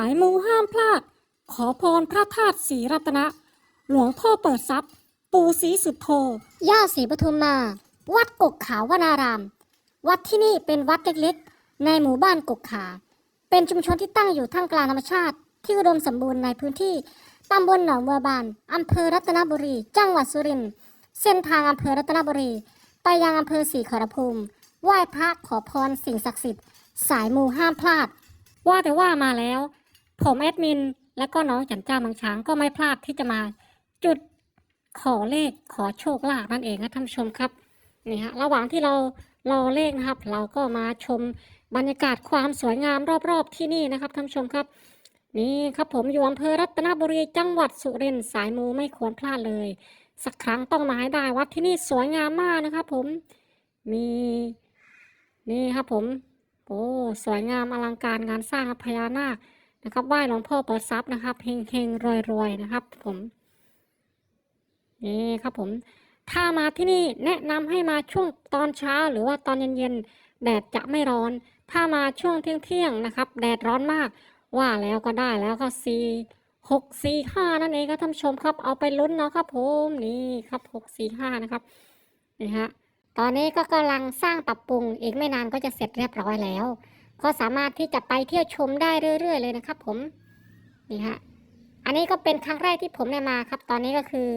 ายมูห้ามพลาด ขอพรพระธาตุศรีรัตนะ หลวงพ่อเปิดทรัพย์ ปู่ศรีสุดโท ย่าศรีปทุมมา วัดกกขาววนาราม วัดที่นี่เป็นวัดเล็กๆ ในหมู่บ้านกกขา เป็นชุมชนที่ตั้งอยู่ท่ามกลางธรรมชาติ ที่อุดมสมบูรณ์ในพื้นที่ตำบลหนองบัวบานอำเภอรัตนบุรี จังหวัดสุรินทร์ เส้นทางอำเภอรัตนบุรี ไปยังอำเภอศรีขอรภูมิ ไหว้พระขอพรสิ่งศักดิ์สิทธิ์ สายมูห้ามพลาด ว่าแต่ว่ามาแล้ว ผมแอดมิน และก็น้องจันจ้ามังช้างก็ไม่พลาดที่จะมาจุดขอเลขขอโชคลาภนั่นเองนะท่านผู้ชมครับนี่ฮะระหว่างที่เรารอเลขนะครับ เราก็มาชมบรรยากาศความสวยงามรอบๆที่นี่นะครับท่านผู้ชมครับ นี่ครับผมอยู่อำเภอรัตนบุรีจังหวัดสุรินทร์สายมูไม่ควรพลาดเลย สักครั้งต้องมาให้ได้วัดที่นี่สวยงามมากนะครับผมมีนี่ครับผม โอ้สวยงามอลังการงานสร้างพญานาค นะครับไหว้หลวงพ่อเปิดทรัพย์นะครับเฮงเฮงรวยรวยๆนะครับ ผมนี่ครับผม ถ้ามาที่นี่แนะนำให้มาช่วงตอนเช้าหรือว่าตอนเย็นๆแดดจะไม่ร้อน ถ้ามาช่วงเที่ยงๆนะครับ แดดร้อนมากว่าแล้วก็ได้แล้วก็สี่หกสี่ห้านั่นเองครับท่านชมครับเอาไปลุ้นเนาะครับผมนี่ครับหกสี่ห้านะครับนี่ฮะตอนนี้ก็กำลังสร้างปรับปรุงอีกไม่นานก็จะเสร็จเรียบร้อยแล้ว ก็สามารถที่จะไปเที่ยวชมได้เรื่อย ๆ เลยนะครับ ผมนี่ฮะอันนี้ก็เป็นครั้งแรกที่ผมได้มาครับ ตอนนี้ก็คือ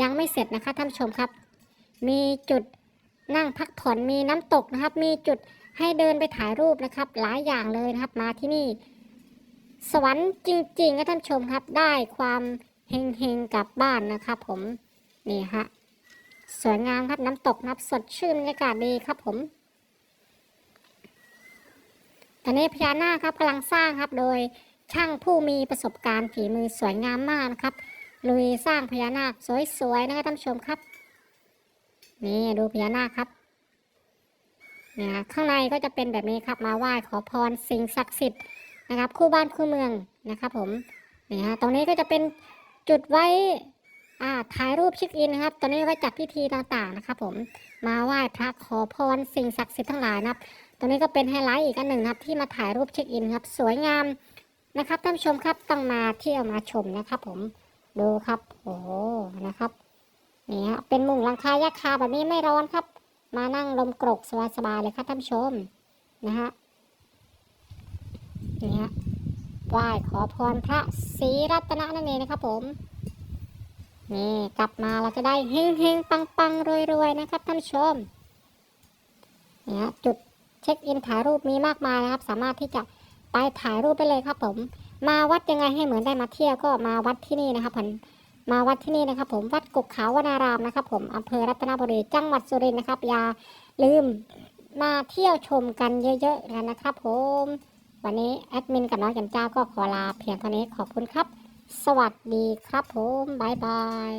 ยังไม่เสร็จนะคะท่านผู้ชมครับ มีจุดนั่งพักผ่อนมีน้ำตกนะครับ มีจุดให้เดินไปถ่ายรูปนะครับ หลายอย่างเลยนะครับ มาที่นี่ สวรรค์จริงๆนะท่านผู้ชมครับ ได้ความเฮงๆกลับบ้านนะครับ ผมนี่ฮะสวยงามครับน้ำตกนับสดชื่นบรรยากาศดีครับผม ตอนนี้พญานาคครับกำลังสร้างครับโดยช่างผู้มีประสบการณ์ฝีมือสวยงามมากนะครับ ลุยสร้างพญานาคสวยๆนะครับท่านผู้ชมครับ นี่ดูพญานาคครับเนี่ยข้างในก็จะเป็นแบบนี้ครับมาไหว้ขอพรสิ่งศักดิ์สิทธิ์นะครับ คู่บ้านคู่เมืองนะครับ ผมนี่ฮะตรงนี้ก็จะเป็นจุดไว้อ่าถ่ายรูปเช็คอินนะครับ ตอนนี้ไว้จัดพิธีต่างๆนะครับ ผมมาไหว้พระขอพรสิ่งศักดิ์สิทธิ์ทั้งหลายนะครับ ตรงนี้ก็เป็นไฮไลท์อีกอันหนึ่งครับที่มาถ่ายรูปเช็คอินครับ สวยงามนะครับท่านผู้ชมครับต้องมาเที่ยวมาชมนะครับ ผมดูครับ โอ้โหนะครับนี่ฮะเป็นมุงหลังคายักคาแบบนี้ไม่ร้อนครับ มานั่งลมกรกสบายๆเลยครับท่านผู้ชมนะฮะนี่ฮะไหว้ขอพรพระศรีรัตนะนั่นเองนะครับ ผมนี่กลับมาเราจะได้เฮงเฮงปังปังรวยรวยนะครับท่านผู้ชมเนี่ยจุด เช็คอินถ่ายรูปมีมากมายนะครับ สามารถที่จะไปถ่ายรูปได้เลยครับผม มาวัดยังไงให้เหมือนได้มาเที่ยวก็มาวัดที่นี่นะครับผมมาวัดที่นี่นะครับ ผมวัดกุกขาววนารามนะครับผมอำเภอรัตนบุรีจังหวัดสุรินทร์นะครับ อย่าลืมมาเที่ยวชมกันเยอะๆกันนะครับ ผม วันนี้แอดมินกับน้องจันเจ้าก็ขอลาเพียงเท่านี้ขอบคุณครับ สวัสดีครับผม บ๊ายบาย